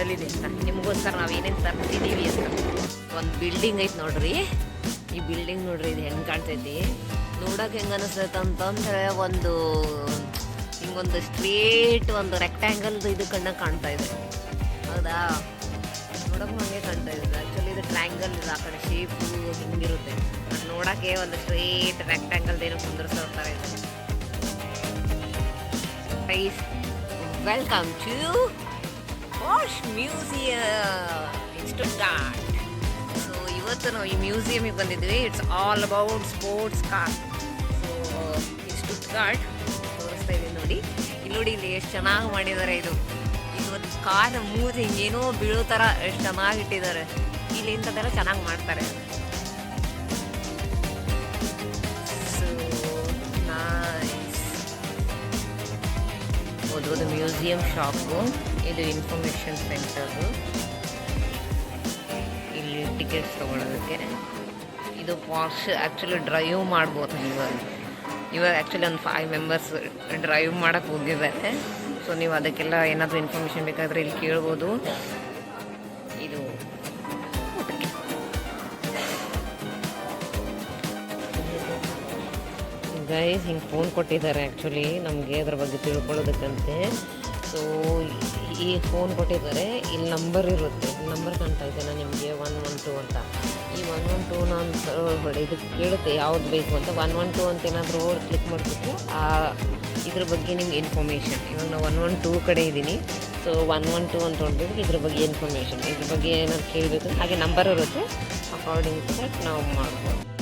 ಏನಿದೆ ಅಂತ. ನಿಮಗೋಸ್ಕರ ನಾವು ಏನೇನು ತರ್ತಿದ್ದೀವಿ ಅಂತ. ಒಂದು ಬಿಲ್ಡಿಂಗ್ ಐತೆ ನೋಡ್ರಿ. ಈ ಬಿಲ್ಡಿಂಗ್ ನೋಡ್ರಿ ಇದು ಹೆಂಗೆ ಕಾಣ್ತೈತಿ. ನೋಡೋಕೆ ಹೆಂಗೆ ಅನಿಸ್ತೈತೆ ಅಂತಂದ್ರೆ ಒಂದು, ಹಿಂಗೊಂದು ಸ್ಟ್ರೇಟ್ ಒಂದು ರೆಕ್ಟ್ಯಾಂಗಲ್ದು ಇದು ಕಣ್ಣ ಕಾಣ್ತಾ ಇದೆ. ಹೌದಾ? ನೋಡೋಕೆ ಹಂಗೆ ಕಾಣ್ತಾ ಇದೆ. ಆ್ಯಕ್ಚುಲಿ ಇದು ಟ್ರ್ಯಾಂಗಲ್ ಇದೆ. ಆ ಕಡೆ ಶೇಪು ಹಿಂಗಿರುತ್ತೆ. ನೋಡೋಕೆ ಒಂದು ಸ್ಟ್ರೇಟ್ ರೆಕ್ಟ್ಯಾಂಗಲ್ದು ಏನೋ ಇದು ಇದೆ. Welcome welcome to museum it's start so ಇವತ್ತು ನಾವು ಈ ಮ್ಯೂಸಿಯಮಿಗೆ ಬಂದಿದ್ವಿ. It's all about sports car so it's to start ತೋರಿಸ್ತಾ ಇದ್ದೀನಿ ನೋಡಿ. ಇಲ್ಲಿ ನೋಡಿ ಇಲ್ಲಿ ಎಷ್ಟು ಚೆನ್ನಾಗಿ ಮಾಡಿದ್ದಾರೆ ಇದು. ಒಂದು ಕಾರ್ ಮೂರು ಹಿಂಗೇನೋ ಬೀಳೋ ಥರ ಎಷ್ಟು ಚೆನ್ನಾಗಿ ಇಟ್ಟಿದ್ದಾರೆ. ಇಲ್ಲಿ ಇಂಥದ್ದೆಲ್ಲ ಚೆನ್ನಾಗಿ ಮಾಡ್ತಾರೆ. ಓದೋದು ಮ್ಯೂಸಿಯಂ ಶಾಪು ಇದು ಇನ್ಫಾರ್ಮೇಷನ್ ಸೆಂಟರು ಇಲ್ಲಿ ಟಿಕೆಟ್ಸ್ ತೊಗೊಳೋದಕ್ಕೆ. ಇದು ವಾಶ್ ಆ್ಯಕ್ಚುಲಿ ಡ್ರೈವ್ ಮಾಡ್ಬೋದು ನೀವು. ಇವಾಗ ಆ್ಯಕ್ಚುಲಿ ಒಂದು ಫೈವ್ ಮೆಂಬರ್ಸ್ ಡ್ರೈವ್ ಮಾಡೋಕ್ಕೆ ಹೋಗಿದ್ದಾರೆ. ಸೊ ನೀವು ಅದಕ್ಕೆಲ್ಲ ಏನಾದರೂ ಇನ್ಫಾರ್ಮೇಷನ್ ಬೇಕಾದರೆ ಇಲ್ಲಿ ಕೇಳ್ಬೋದು. ಗೈಸ್ ಹಿಂಗೆ ಫೋನ್ ಕೊಟ್ಟಿದ್ದಾರೆ ಆ್ಯಕ್ಚುಲಿ ನಮಗೆ ಅದ್ರ ಬಗ್ಗೆ ತಿಳ್ಕೊಳ್ಳೋದಕ್ಕಂತೆ. ಸೊ ಈ ಫೋನ್ ಕೊಟ್ಟಿದ್ದಾರೆ, ಇಲ್ಲಿ ನಂಬರ್ ಇರುತ್ತೆ. ನಂಬರ್ ಕಾಣ್ತಾ ಇದ್ದೇನೆ ನಿಮಗೆ ಒನ್ ಒನ್ ಟು ಅಂತ. ಈ ಒನ್ ಒನ್ ಟು ನಾನು ಇದಕ್ಕೆ ಕೇಳುತ್ತೆ, ಯಾವ್ದು ಬೇಕು ಅಂತ. ಒನ್ ಒನ್ ಟು ಅಂತ ಏನಾದರೂ ಕ್ಲಿಕ್ ಮಾಡಿಬಿಟ್ಟು, ಆ, ಇದ್ರ ಬಗ್ಗೆ ನಿಮ್ಗೆ ಇನ್ಫಾರ್ಮೇಷನ್ ಇವಾಗ ನಾವು ಒನ್ ಒನ್ ಟೂ ಕಡೆ ಇದ್ದೀನಿ. ಸೊ ಒನ್ ಒನ್ ಟು ಅಂತ ಹೊಡೆದ್ರೆ ಇದ್ರ ಬಗ್ಗೆ ಇನ್ಫಾರ್ಮೇಷನ್ ಇದ್ರ ಬಗ್ಗೆ ಏನಾದ್ರು ಕೇಳಬೇಕು, ಹಾಗೆ ನಂಬರ್ ಇರುತ್ತೆ. ಅಕಾರ್ಡಿಂಗ್ ಟು ನಾವು ಮಾಡ್ಬೋದು.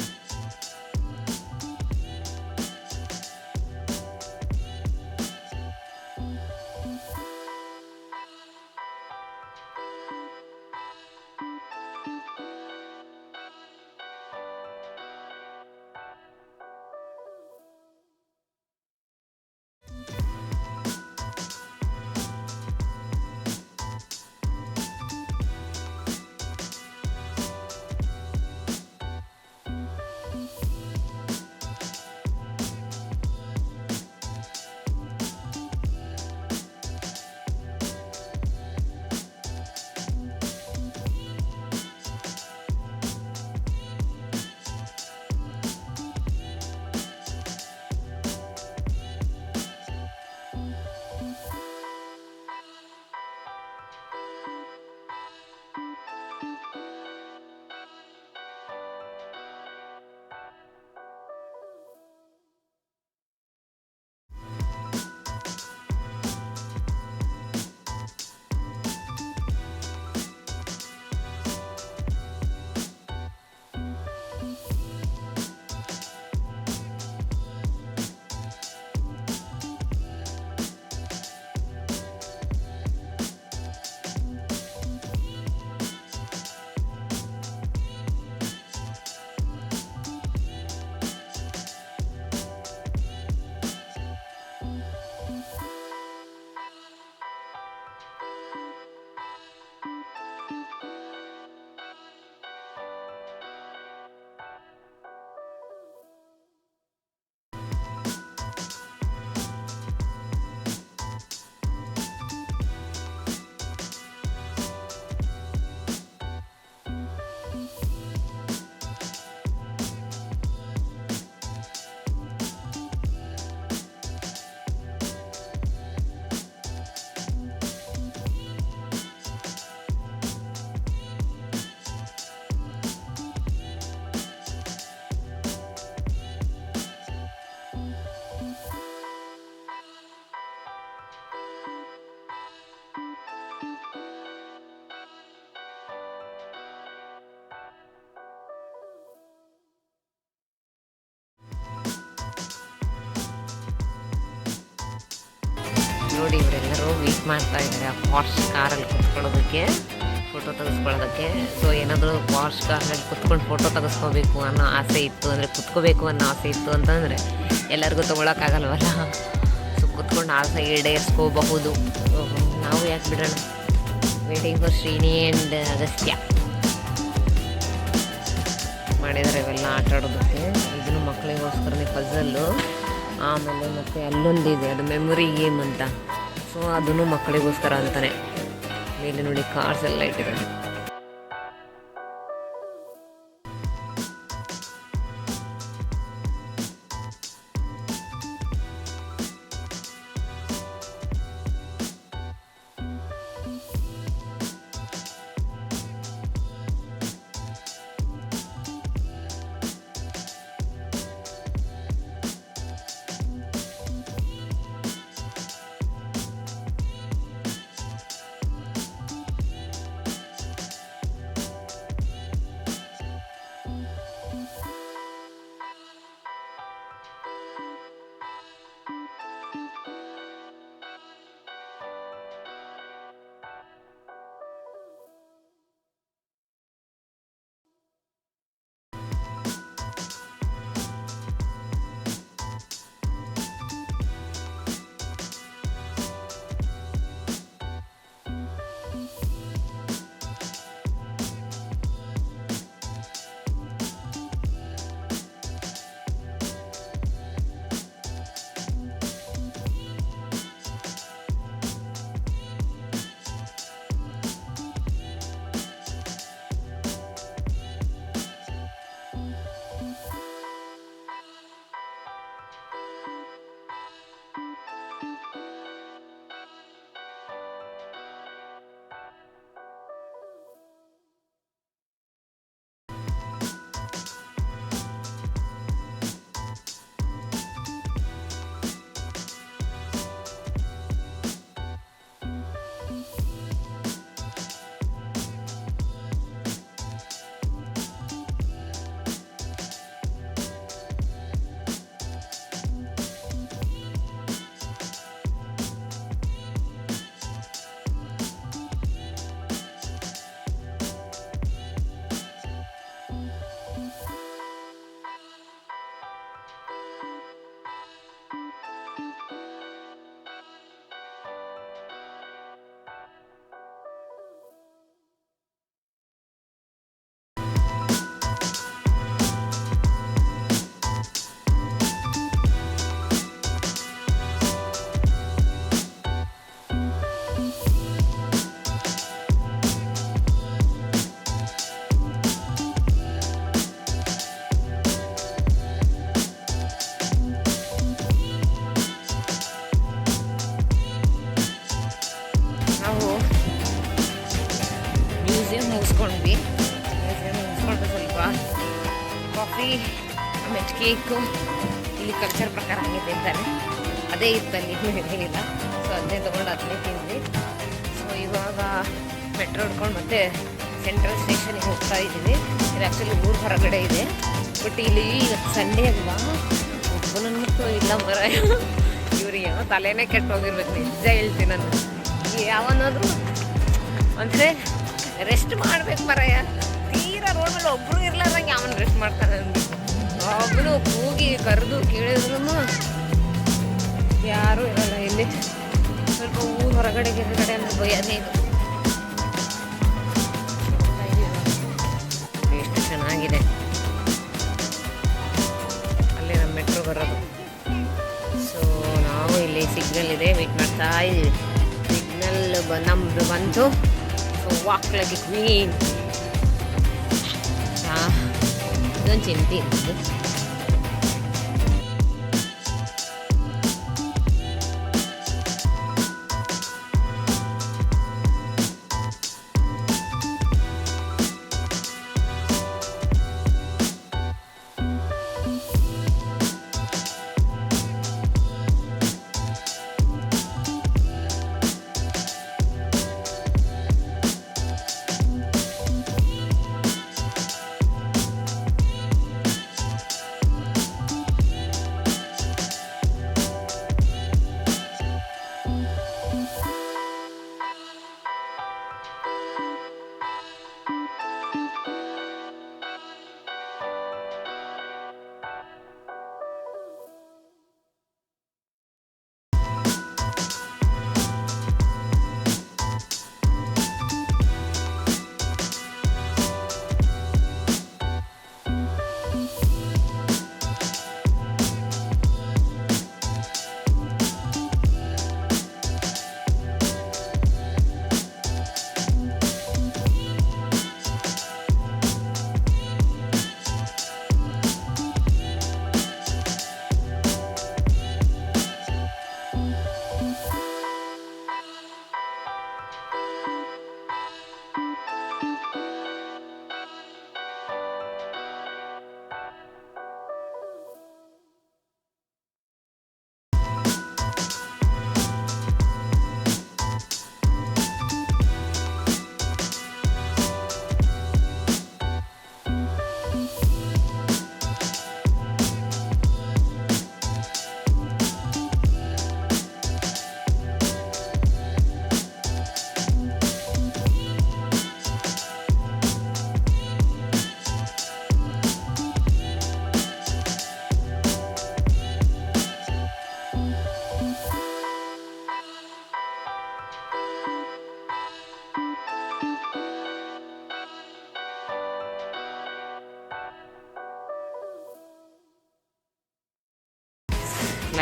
ನೋಡಿ ಇವರೆಲ್ಲರೂ ವೇಟ್ ಮಾಡ್ತಾ ಇದ್ದಾರೆ ಆ ಪಾರ್ಶ್ ಕಾರಲ್ಲಿ ಕುತ್ಕೊಳ್ಳೋದಕ್ಕೆ ಫೋಟೋ ತೆಗೆಸ್ಕೊಳ್ಳೋದಕ್ಕೆ. ಸೊ ಏನಾದರೂ ಪಾರ್ಶ್ ಕಾರಲ್ಲಿ ಕುತ್ಕೊಂಡು ಫೋಟೋ ತೆಗೆಸ್ಕೋಬೇಕು ಅನ್ನೋ ಆಸೆ ಇತ್ತು ಅಂದರೆ ಕುತ್ಕೋಬೇಕು ಅನ್ನೋ ಆಸೆ ಇತ್ತು ಅಂತಂದರೆ ಎಲ್ಲರಿಗೂ ತೊಗೊಳಕ್ಕಾಗಲ್ವಲ್ಲ? ಸೊ ಕುತ್ಕೊಂಡು ಆಸೆ ಈಡೇರಿಸ್ಕೋಬಹುದು. ನಾವು ಯಾಕೆ ಬಿಡೋಣ? Waiting for Srini and Agastya ಮಾಡಿದ್ದಾರೆ ಇವೆಲ್ಲ ಆಟ ಆಡೋದಕ್ಕೆ. ಇದನ್ನು ಮಕ್ಕಳಿಗೋಸ್ಕರನೇ ಪಝಲ್ಲು ಆಮೇಲೆ ಮತ್ತು ಅಲ್ಲೊಂದಿದೆ, ಅದು ಮೆಮೊರಿ ಗೇಮ್ ಅಂತ. ಸೊ ಅದನ್ನು ಮಕ್ಕಳಿಗೋಸ್ಕರ ಅಂತಾನೆ. ಮೇಲೆ ನೋಡಿ ಕಾರ್ಸ್ ಎಲ್ಲ ಇಟ್ಟಿದ್ದಾರೆ. ಕಾಫಿ ಆಮೇಲೆ ಕೇಕು, ಇಲ್ಲಿ ಕಲ್ಚರ್ ಪ್ರಕಾರ ಹಂಗೆ ತಿಂತಾರೆ ಅದೇ ಇತ್ತು ಅಲ್ಲಿ ಇಲ್ಲ ಸೊ ಅದನ್ನೇ ತೊಗೊಂಡು ಅದನ್ನೇ ತಿಂದ್ವಿ. ಸೊ ಇವಾಗ ಮೆಟ್ರೋ ಹಿಡ್ಕೊಂಡು ಮತ್ತೆ ಸೆಂಟ್ರಲ್ ಸ್ಟೇಷನಿಗೆ ಹೋಗ್ತಾ ಇದ್ದೀವಿ. ಇದು ಆ್ಯಕ್ಚುಲಿ ಊರು ಹೊರಗಡೆ ಇದೆ. ಬಟ್ ಇಲ್ಲಿ ಸಂಡೇ ಅಲ್ವಾ? ಒಬ್ಬನನ್ನೂ ಇಲ್ಲ ಮರ ಇವ್ರಿಗೆ ಏನೋ ತಲೆನೇ ಕೆಟ್ಟು ಹೋಗಿರ್ಬೇಕು ನಿಜ ಹೇಳ್ತೀನಿ ನಾನು. ಯಾವನಾದ್ರೂ ಅಂದರೆ ರೆಸ್ಟ್ ಮಾಡ್ಬೇಕು ಮರಯ್ಯ ತೀರಾ ರೋಡ್ ಮೇಲೆ ಒಬ್ರು ಇರ್ಲಾರ್ದಂಗೆ ಯಾವನ್ ರೆಸ್ಟ್ ಮಾಡ್ತಾನೆ ಒಬ್ಬರು ಕೂಗಿ ಕರೆದು ಕೇಳಿದ್ರು ಯಾರೂ ಇರಲ್ಲ ಇಲ್ಲಿ. ಸ್ವಲ್ಪ ಊರು ಹೊರಗಡೆ ಗಿರಗಡೆ ಅಂದ್ರೆ ಭಯನೇ ಇದು. ಎಷ್ಟು ಚೆನ್ನಾಗಿದೆ. ಅಲ್ಲಿ ನಮ್ಮ ಮೆಟ್ರೋ ಬರೋದು. ಸೊ ನಾವು ಇಲ್ಲಿ ಸಿಗ್ನಲ್ ಇದೆ ವೇಟ್ ಮಾಡ್ತಾ ಇದ್ದೀವಿ. ಸಿಗ್ನಲ್ ಬ ನಮ್ಮದು ಬಂತು. So walk like queen 跟检定，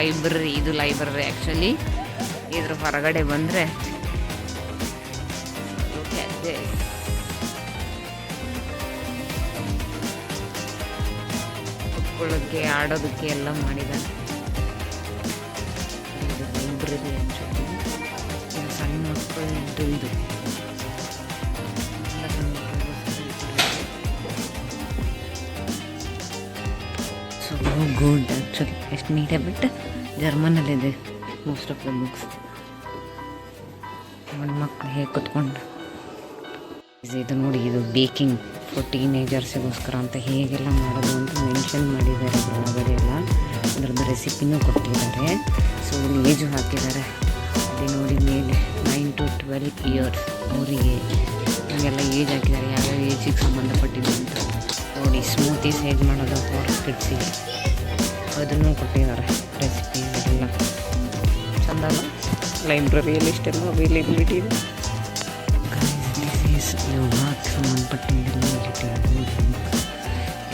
library ಇದು ಲೈಬ್ರರಿ ಆ್ಯಕ್ಚುಲಿ ಇದ್ರ ಹೊರಗಡೆ ಬಂದರೆ ಕುತ್ಕೊಳ್ಳೋಕ್ಕೆ ಆಡೋದಕ್ಕೆ ಎಲ್ಲ ಮಾಡಿದ್ದಾರೆ. ಲೈಬ್ರರಿ ಅನ್ಸುತ್ತೆ ಸಣ್ಣ ಮಕ್ಕಳದ್ದು ಇದು ಗುಡ್ ಆ್ಯಕ್ಚುಲಿ ಎಷ್ಟು ನೀಟಾಗಿ ಬಟ್ ಜರ್ಮನಲ್ಲಿದೆ ಮೋಸ್ಟ್ ಆಫ್ ದ ಬುಕ್ಸ್ ಒಂದು ಮಕ್ಕಳು ಹೇಗೆ ಕುತ್ಕೊಂಡು ಇದು ನೋಡಿ, ಇದು ಬೇಕಿಂಗ್ ಫಾರ್ ಟೀನೇಜರ್ಸಿಗೋಸ್ಕರ ಅಂತ ಹೇಗೆಲ್ಲ ಮಾಡೋದು ಅಂತ ಮೆನ್ಷನ್ ಮಾಡಿದ್ದಾರೆ ಅದರೊಳಗಡೆ ಎಲ್ಲ. ಅದರದ್ದು ರೆಸಿಪಿನೂ ಕೊಟ್ಟಿದ್ದಾರೆ. ಸೊ ಇಲ್ಲಿ ಏಜು ಹಾಕಿದ್ದಾರೆ. ಅದೇ ನೋಡಿ, ಮೇಲೆ ನೈನ್ ಟು ಟ್ವೆಲ್ ಇಯರ್ಸ್ ಅವರಿಗೆ ಹೀಗೆಲ್ಲ ಏಜ್ ಹಾಕಿದ್ದಾರೆ. ಯಾವ್ಯಾವ ಏಜಿಗೆ ಸಂಬಂಧಪಟ್ಟಿದ್ದು ಅಂತ ನೋಡಿ ಸ್ಮೂತೀಸ್ ಹೇಗೆ ಮಾಡೋದು ಫಾರ್ ಕಿಡ್ಸಿಗೆ ಅದನ್ನು ಕೊಟ್ಟಿದ್ದಾರೆ ರೆಸಿಪಿ ಎಲ್ಲ ಚಂದ ಅಲ್ಲ ಲೈಬ್ರರಿಯಲ್ಲಿ ಇಷ್ಟೆಲ್ಲ ಅವೈಲೇಬಿಲಿಟಿ ಇದೆ. ಡಿಸೀಸ್ ಯೋಗಕ್ಕೆ ಸಂಬಂಧಪಟ್ಟಿದ್ದೆಲ್ಲ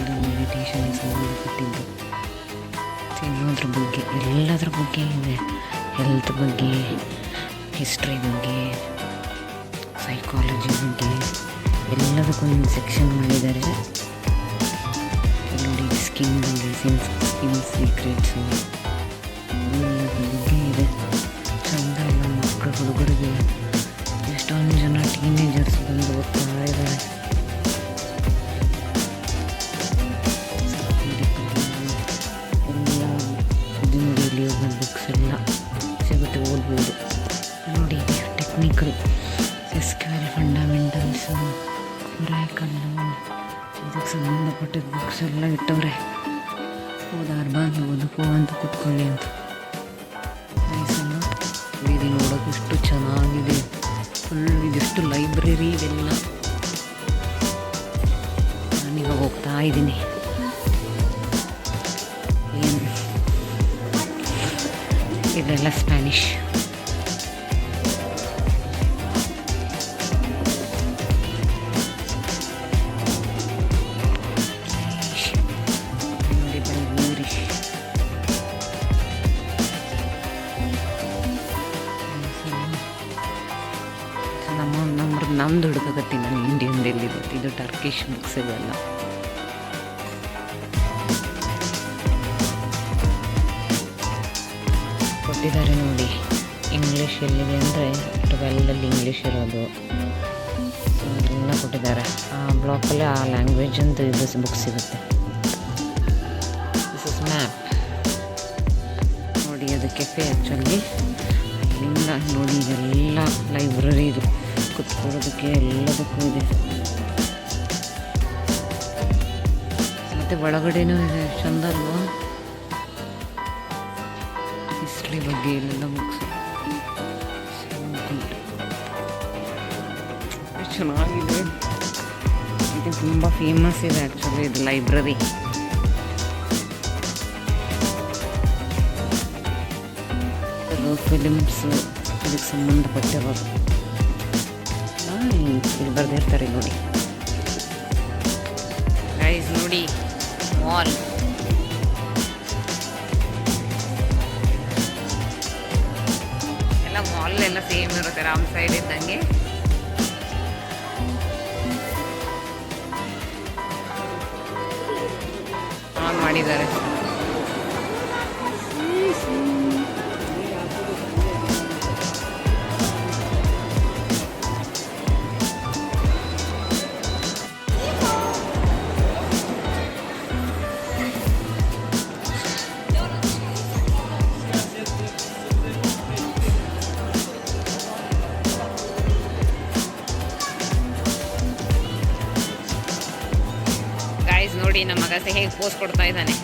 ಇದು ಮೆಡಿಟೇಷನ್ಗೆ ಸಂಬಂಧಪಟ್ಟಿದ್ದು ತಿನ್ನೋದ್ರ ಬಗ್ಗೆ, ಎಲ್ಲದ್ರ ಬಗ್ಗೆ ಇದೆ? ಹೆಲ್ತ್ ಬಗ್ಗೆ ಹಿಸ್ಟ್ರಿ ಬಗ್ಗೆ ಸೈಕಾಲಜಿ ಬಗ್ಗೆ ಎಲ್ಲದಕ್ಕೊಂದು ಸೆಕ್ಷನ್ ಮಾಡಿದ್ದಾರೆ. ಇಲ್ಲಿ ಸ್ಕಿನ್ ಸ್ಕಿನ್ ಸೀಕ್ರೆಟ್ಸು ಹುಡುಗರಿಗೆ ಎಷ್ಟೊಂದು ಜನ ಟೀನೇಜರ್ಸ್ ಬಂದು ಓದ್ತಾ ಇದ್ದಾರೆ. ಎಲ್ಲ ಇಲ್ಲಿ ಯೋಗ ಬುಕ್ಸ್ ಎಲ್ಲ ಸಿಗುತ್ತೆ, ಓದ್ಬೋದು. ನೋಡಿ ಟೆಕ್ನಿಕಲ್ ಎಸ್ಕ್ಯೂಎಲ್ ಫಂಡಮೆಂಟಲ್ಸು ಮ್ಯಾಕಲ್ಲು ಇದಕ್ಕೆ ಸಂಬಂಧಪಟ್ಟಿದ್ದ ಬುಕ್ಸ್ ಎಲ್ಲ ಇಟ್ಟವ್ರೆ. ಓದಾರ್ ಬಂದು ಓದಕ್ಕೋ ಅಂತ ಕುತ್ಕೊಳ್ಳಿ ಅಂತ. ಇದು ನೋಡೋಕೆ ಎಷ್ಟು ಚೆನ್ನಾಗಿದೆ. ಫುಲ್ ಇದೆಷ್ಟು ಲೈಬ್ರರಿ ಇದೆಲ್ಲ ನಾನೀಗ ಹೋಗ್ತಾ ಇದ್ದೀನಿ. ಇದೆಲ್ಲ ಸ್ಪ್ಯಾನಿಷ್ ನಮ್ದು ಹುಡುಕಕತ್ತೀನಿ ನಾನು ಇಂಡಿಯನ್ ಎಲ್ಲಿದೆ ಇದು ಟರ್ಕಿಶ್ ಬುಕ್ಸ್ ಇವೆಲ್ಲ ಕೊಟ್ಟಿದ್ದಾರೆ ನೋಡಿ ಇಂಗ್ಲೀಷ್ ಎಲ್ಲಿದೆ ಅಂದರೆ ಟ್ವೆಲ್ಲಲ್ಲಿ ಇಂಗ್ಲೀಷ್ ಇರೋದು. ಎಲ್ಲ ಕೊಟ್ಟಿದ್ದಾರೆ. ಆ ಬ್ಲಾಕಲ್ಲಿ ಆ ಲ್ಯಾಂಗ್ವೇಜ್ ಅಂತ ಇದು ಬುಕ್ ಸಿಗುತ್ತೆ. ದಿಸ್ ಇಸ್ ಮ್ಯಾಪ್ ನೋಡಿ ಅದು ಕೆಫೆ ಆ್ಯಕ್ಚುಲಿ ಅಲ್ಲಿಂದ ನೋಡಿ, ಇದೆಲ್ಲ ಲೈಬ್ರರಿ ಇದು. ಕುತ್ಕೊಳ್ಳೋದಕ್ಕೆ ಎಲ್ಲದಕ್ಕೂ ಇದೆ. ಮತ್ತೆ ಒಳಗಡೆನೂ ಇದೆ ಚಂದ ಅಲ್ವಾ? ಹಿಸ್ಟ್ರಿ ಬಗ್ಗೆ ಇಲ್ಲೆಲ್ಲ ಬುಕ್ಸ್ ಚೆನ್ನಾಗಿದೆ. ಇದು ತುಂಬ ಫೇಮಸ್ ಇದೆ ಆ್ಯಕ್ಚುಲಿ ಇದು ಲೈಬ್ರರಿ ಫಿಲಿಮ್ಸ್ ಇದಕ್ಕೆ ಸಂಬಂಧಪಟ್ಟಿರೋದು. ಇಲ್ಲಿ ಬರೆದಿರ್ತಾರೆ ನೋಡಿ. ಗೈಸ್ ನೋಡಿ ಮಾಲ್ ಎಲ್ಲ ಮಾಲ್ ಎಲ್ಲ ಸೇಮ್ ಇರುತ್ತೆ, ರಾಮ್ ಸೈಡ್ ಇದ್ದಂಗೆ. ಮಾಡಿದ್ದಾರೆ. ಕೊಡ್ತಾ ಇದ್ದಾನೆ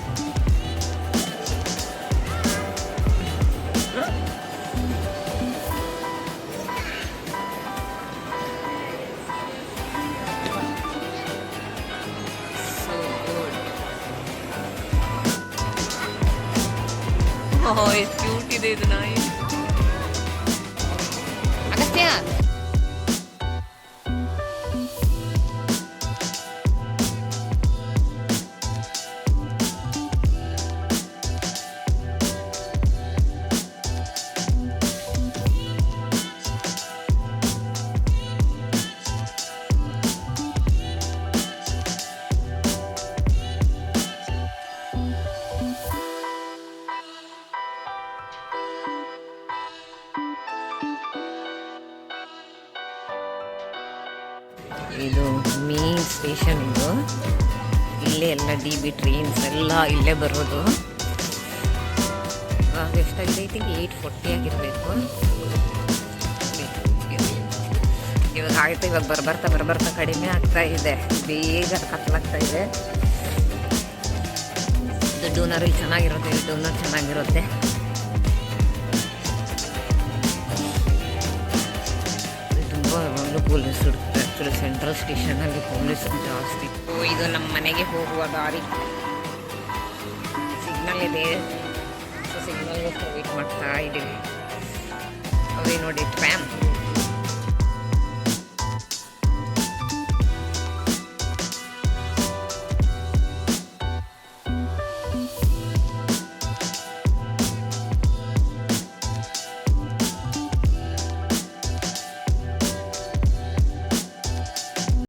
So good. ಓಹ್ ಎಷ್ಟು ಕ್ಯೂಟ್ ಇದೆ ಇದು ನಾಯಿ ಅಗಸ್ತ್ಯ ಇದು ಮೇನ್ ಸ್ಟೇಷನ್ ಇದು. ಇಲ್ಲೇ ಎಲ್ಲ ಡಿ ಬಿ ಟ್ರೈನ್ಸ್ ಎಲ್ಲ ಇಲ್ಲೇ ಬರೋದು. ಇವಾಗ ತಿಂಕ್ ಏಯ್ಟ್ ಫೋರ್ಟಿ ಆಗಿರಬೇಕು. ಇವಾಗ ಆಯಿತು, ಇವಾಗ ಬರ್ಬರ್ತಾ ಬರ್ಬರ್ತಾ ಕಡಿಮೆ ಆಗ್ತಾ ಇದೆ. ಬೇಗ ಕತ್ಲಾಗ್ತಾ ಇದೆ. ಇದು ಡೂನರಲ್ಲಿ ಚೆನ್ನಾಗಿರುತ್ತೆ, ಡೋನರ್ ಚೆನ್ನಾಗಿರುತ್ತೆ. ಪೊಲೀಸ್ ಹುಡುಕ್ತಾರೆ. ಆ್ಯಕ್ಚುಲಿ ಸೆಂಟ್ರಲ್ ಸ್ಟೇಷನಲ್ಲಿ ಪೊಲೀಸ್ ಜಾಸ್ತಿ. ಇದು ನಮ್ಮ ಮನೆಗೆ ಹೋಗುವ ದಾರಿ. ಸಿಗ್ನಲ್ ಇದೆ. ಸೊ ಸಿಗ್ನಲ್ಗೋಸ್ಕರ ವೆಯ್ಟ್ ಮಾಡ್ತಾ ಇದ್ದೀವಿ. ಅದೇ ನೋಡಿ ಟ್ರ್ಯಾಮ್